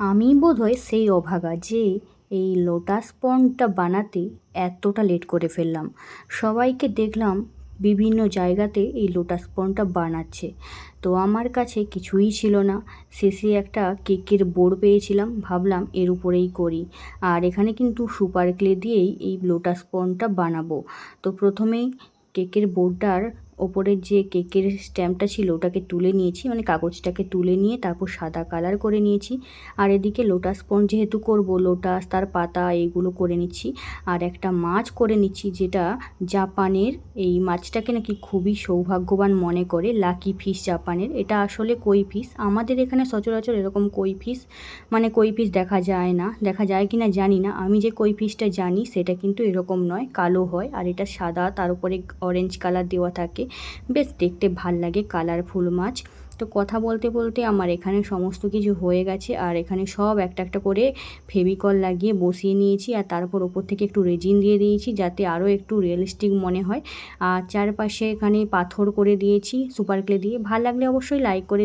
আমি বোধহয় সেই অভাগা যে এই লোটাস পন্ডটা বানাতে এতটা লেট করে ফেললাম। সবাইকে দেখলাম বিভিন্ন জায়গাতে এই লোটাস পন্ডটা বানাচ্ছে। তো আমার কাছে কিছুই ছিল না। শেষে একটা কেকের বোর্ড পেয়েছিলাম, ভাবলাম এর উপরেই করি। আর এখানে কিন্তু সুপার ক্লে দিয়েই এই লোটাস পন্ডটা বানাবো। তো প্রথমেই কেকের বোর্ডটার ওপরের যে কেকের স্ট্যাম্পটা ছিল ওটাকে তুলে নিয়েছি মানে কাগজটাকে তুলে নিয়ে তারপর সাদা কালার করে নিয়েছি। আর এদিকে লোটাস পন্ড যেহেতু করব, লোটাস, তার পাতা এইগুলো করে নিচ্ছি। আর একটা মাছ করে নিচ্ছি যেটা জাপানের, এই মাছটাকে নাকি খুবই সৌভাগ্যবান মনে করে, লাকি ফিশ জাপানের। এটা আসলে কই ফিশ? আমাদের এখানে সচরাচর এরকম কই ফিশ মানে কই ফিশ দেখা যায় না। দেখা যায় কি না জানি না। আমি যে কই ফিশটা জানি সেটা কিন্তু এরকম নয়, কালো হয়। আর এটা সাদা, তার উপরে অরেঞ্জ কালার দেওয়া থাকে। বেশ দেখতে ভালো লাগে কালারফুল মাছ। তো কথা বলতে বলতে আমার এখানে সমস্ত কিছু হয়ে গেছে আর এখানে সব একটা একটা করে ফেভিকল লাগিয়ে বসিয়ে নিয়েছি আর তারপর ওপর থেকে একটু রেজিন দিয়ে দিয়েছি যাতে আরও একটু রিয়েলিস্টিক মনে হয়। আর চারপাশে এখানে পাথর করে দিয়েছি সুপার ক্লে দিয়ে। ভালো লাগলে অবশ্যই লাইক করে